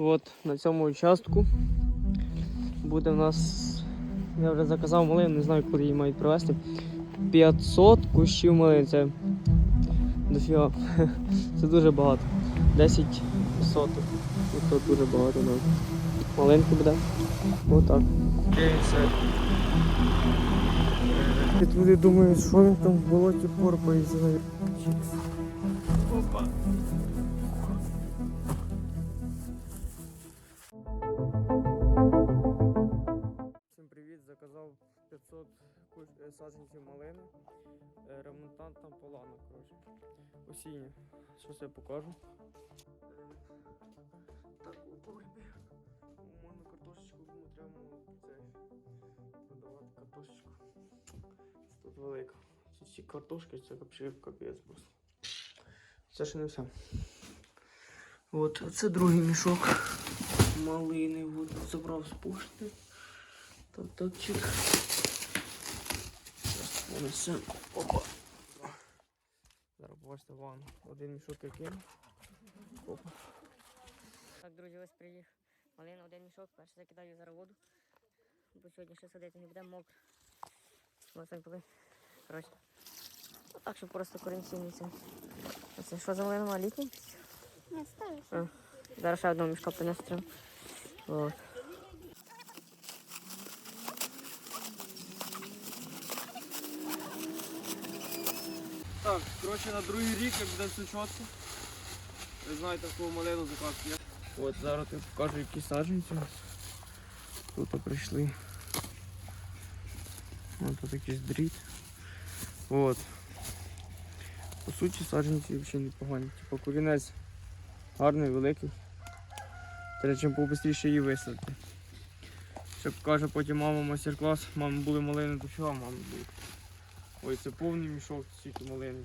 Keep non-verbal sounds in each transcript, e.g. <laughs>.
От на цьому участку буде в нас. Я вже заказав малину, не знаю, коли її мають привезти. 500 кущів малин. Це дофіга. <laughs> Це дуже багато. 10 соток. І то дуже багато навіть. Маленько буде. Отак. Дивіться. Люди думають, що він там в болоті порпається. Опа. Саджанців малини. Е, Ремонтантам полана, коротше. Осіння. Щось я покажу. Так, у погрібі. Можна картошечку, тому треба продавати картошечку. Це тут велика. Ці всі картошки, це капець просто. Це ще не все. От, а це другий мішок малини. От, забрав з пошти. Так, так, чик. Зараз понесемо. Опа. Зараз бачите ванну. Один мішок я кинув. Опа. Так, друзі, ось приїхав. Малина один мішок, перший закидаю зараз воду. Бо сьогодні ще садити не буде мокро. Ось так були. Коротше. Ну, так, щоб просто корінці не це. Оце що за малина літній? Не ставиш. Зараз ще одного мішка принесу треба. Так, коротше, на другий рік, як буде все. Ви знаєте, кого малину заказ є. От зараз я покажу, які саджанці. Тут прийшли. Ось тут якийсь дріт. От. По суті, саджанці взагалі непогані. Типа корінець гарний, великий. Треба чим побистріше її висадити. Ще покаже потім мама майстер-клас. Мами були малини дофіга, мами були. Ой, це повний мішок, стільки малини.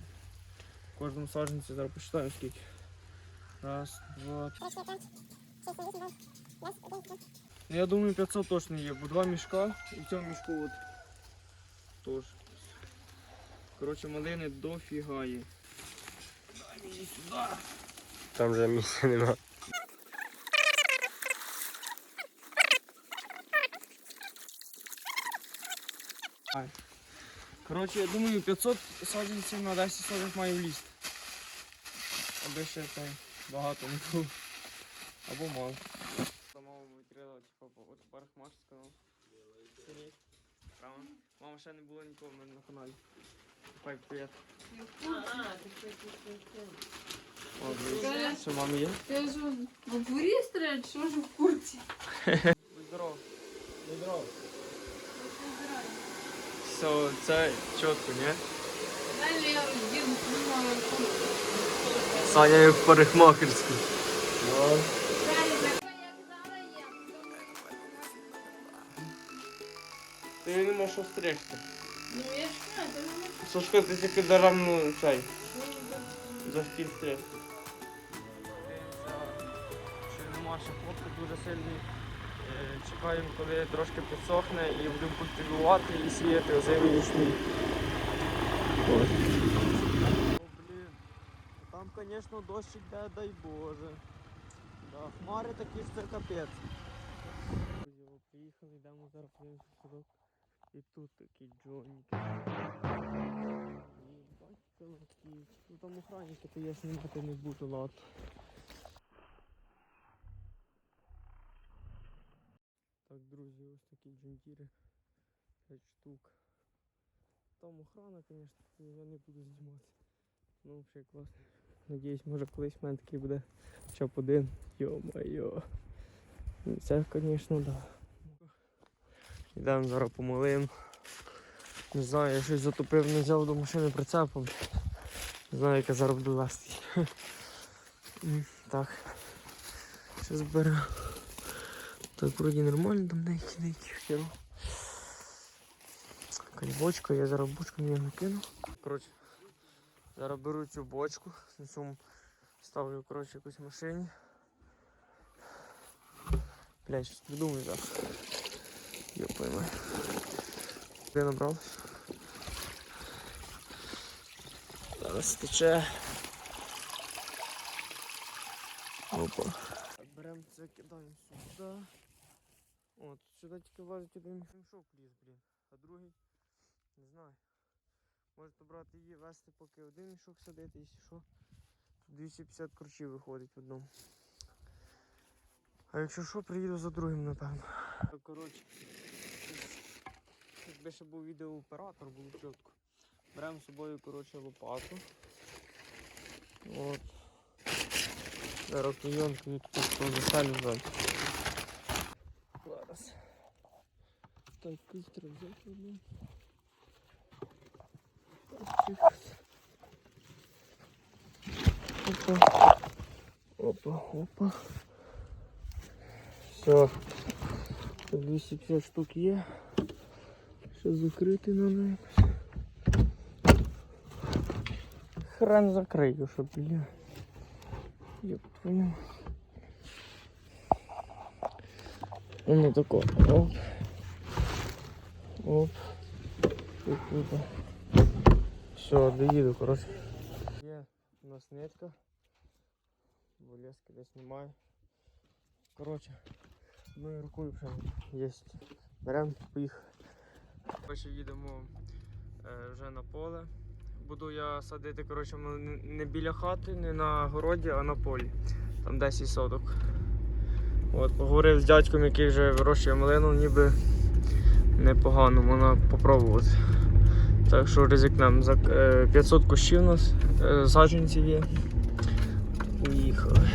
В кожному саджанці зараз почитаю скільки. Раз, два. Ну, я думаю 500 точно є, бо два мішка і в цьому мішку от теж. Коротше, малини дофіга є. Дай мені сюди. Там вже місця нема. Коротше, я думаю 500 саджанців на 10 соток має влізти. Аби ще там багато не було. Або мало. Мама відкрила, типу, от парикмаш сказав. Сидіть. Правильно. Мама ще не було нікого в мене на каналі. Пай, привіт. О, дивіться. Що мамі є? Ти ж в дворі стрелять, що ж в курці? Будь здоров. Будь здоров. Все, це чітко, ні? Леру, дід. Саня як в парикмахерській. Ти не можеш остригти. Ну я ж знаю, ти мене Сашко, ти тільки даремно цей. Захотів стригти. Ще нема ще хлопці дуже сильний. Чекаємо, коли трошки підсохне і будемо культивувати і сіяти озимий ячмінь. О, блін. Там, звісно, дощ йде, дай Боже. Да, хмари такі це капець. Приїхали, йдемо зараз подивимося садок. І тут такі джоніки. Бачите, летіть. Ну там охранники, то я знімати не буду, ладно. Друзі, ось такі джундіри. 5 штук. Там охрана, звісно, я не буду знімати. Ну, взагалі класно. Надіюсь, може колись в мене такий буде б один. Йо-майо. Це, звісно, да. Йдемо зараз помолимо. Не знаю, я щось затопив, не взяв до машини прицепом. Не знаю, як я зараз буду вести. Так. Щось беру. Так, вроді нормально, там деякі деякі херу. Якась бочка, я зараз бочку мені накину. Коротше, зараз беру цю бочку, на цьому ставлю коротше, якусь в машині. Блядь, щось придумаю зараз. Я поймаю. Де набрав? Зараз тече. Опа. Так, беремо це, кидаємо. Складаємо сюди. От, сюди тільки влазить один мішок ліз, блін. А другий, не знаю. Можете брати її, вести, поки один мішок садити, якщо що. Тут 250 корчів виходить в одному. А якщо що, приїду за другим, напевно. Коротше, якби ще був відеооператор, було чітко. Беремо з собою, коротше, лопату. От. Зараз клейонку відпустку Так, взяти одну. Опа. Опа, опа. Все. Тут 250 штук є. Ще закрити надо якось. Хрен закрию, щоб бля. Ёб твою. Ну тако. Оп. Оп. Тут. Все, доїду, коротше. Є у нас нитка. Бо лески десь немає. Коротше, одною рукою вже є. Беремо, поїхали. Коротше, їдемо е, вже на поле. Буду я садити коротше, не біля хати, не на городі, а на полі. Там 10 соток. От, поговорив з дядьком, який вже вирощує малину, ніби непогано, можна попробувати. Так що ризикнемо. За е, 500 кущів у нас е, саджанців є. Поїхали.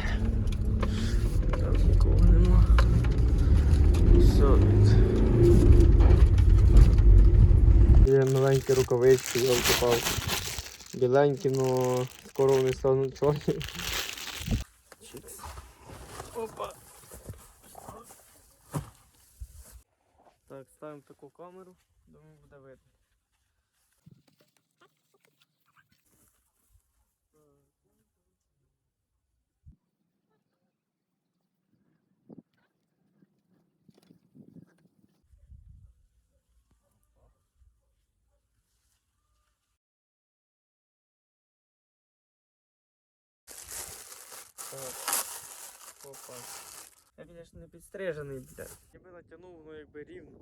Так, нікого нема. Все. Є маленькі рукавички, я вкопав. Біленькі, но скоро вони стануть чорні. Опа. Так, ставимо таку камеру, думаю, буде видно. Так. Опа. Я, звісно, не підстрижений, блядь. Якби натягнув, воно якби рівно.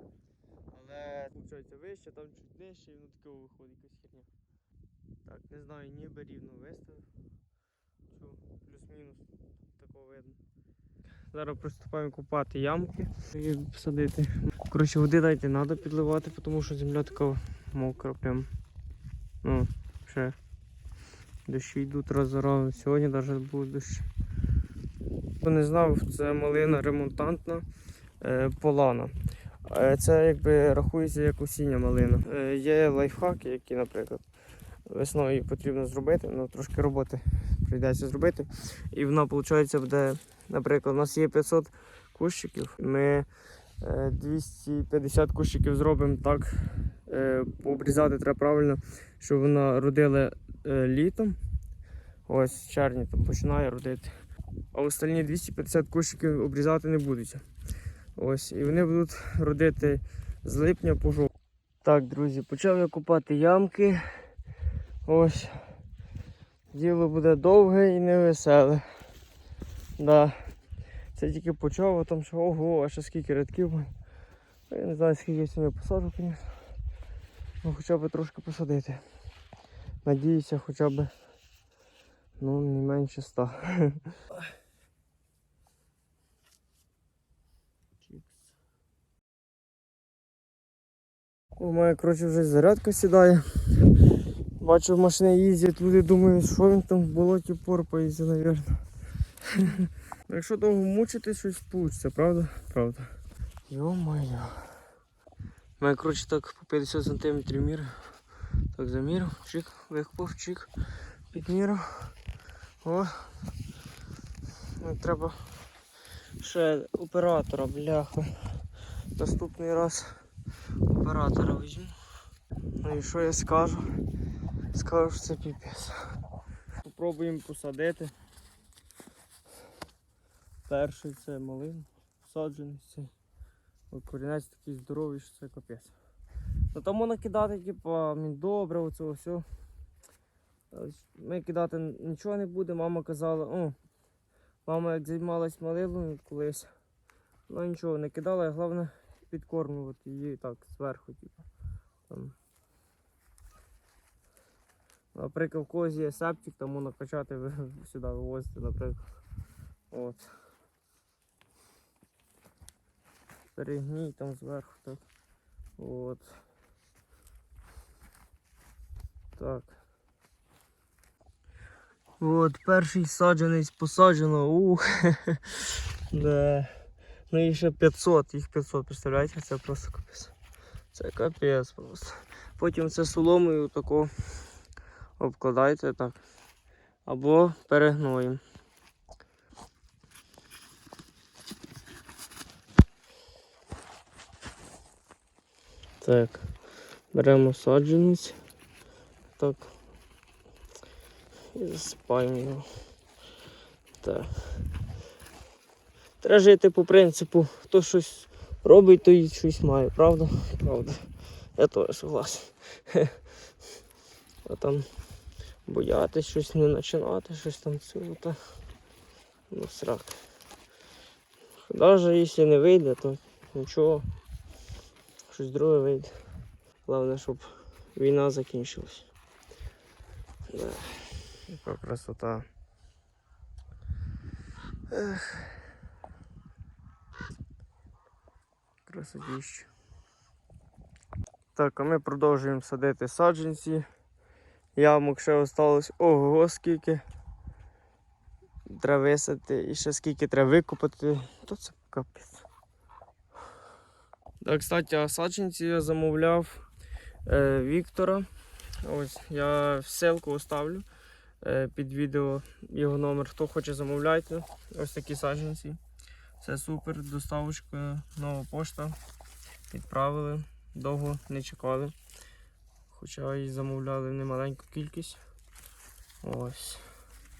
Але виходить вище, там чуть нижче, і воно таке виходить якась херня. Так, не знаю, ніби рівно виставив. Плюс-мінус. Такого видно. Зараз приступаємо купати ямки і садити. Коротше, води дайте треба підливати, тому що земля така мокра прям. Ну, ще. Дощі йдуть раз за разом. Сьогодні навіть будуть дощі. Хто не знав, це малина ремонтантна е, полана. Е, Це якби рахується як осіння малина. Е, Є лайфхаки, які, наприклад, весною потрібно зробити, ну трошки роботи прийдеться зробити. І вона, виходить, буде, наприклад, у нас є 500 кущиків. Ми е, 250 кущиків зробимо так. Обрізати треба правильно, щоб вона родила літом. Ось червні там починає родити. А остальні 250 кущиків обрізати не будуть. Ось, і вони будуть родити з липня по жовтень. Так, друзі, почав я купати ямки. Ось. Діло буде довге і невеселе. Да. Це тільки почав, а там що ого, а ще скільки рядків. Ну, Я не знаю, скільки я сьогодні посаджу, звісно. Ну хоча б трошки посадити. Надіюся, хоча б ну, не менше ста. У мене, коротше, вже ззарядка сідає. Бачу, в машині їздять, люди думають, що він там в болоті порпається, мабуть. Якщо довго мучити, щось вийде, правда? Правда. Йо-моє. У мене, коротше, так по 50 см мір. Так замірив, чик, викопав, чик, підмірив. О. Ну, треба ще оператора, бляха. Наступний раз оператора візьму. Ну і що я скажу? Скажу, що це піпець. Попробуємо посадити. Перший це малин, саджений. Корінець такий здоровий, що це капець. Ну там можна кидати, типа, добре, оце все. Ми кидати нічого не буде, мама казала, о, мама як займалась малиною колись, Ну нічого не кидала, головне підкормлювати її так зверху, типу. Там. Наприклад, в когось є септик, тому накачати ви сюди вивозити, наприклад. От. Перегній там зверху так. От. Так. От, перший саджанець посаджено. Ух. <laughs> да. Ну і ще 500, їх 500, представляєте? Це просто капець. Це капець просто. Потім це соломою тако обкладайте так. Або перегноїм. Так, беремо саджанець. Так. І його. Так. Треба жити по принципу, хто щось робить, то і щось має, правда? Правда. Я теж согласен. А там боятись щось не починати, щось там цього, та ну срак. Навіть якщо не вийде, то нічого. Щось друге вийде. Головне, щоб війна закінчилась. Да. Яка красота. Ех. Красотіще. Так, а ми продовжуємо садити саджанці. Ямок ще осталось ого скільки. Треба висадити і ще скільки треба викопати, то це капець. Так, кстати, саджанці я замовляв е, Віктора. Ось я ссылку оставлю під відео його номер. Хто хоче замовляйте. Ось такі саджанці. Це супер, доставочка, нова пошта. Відправили, довго не чекали. Хоча і замовляли немаленьку кількість. Ось.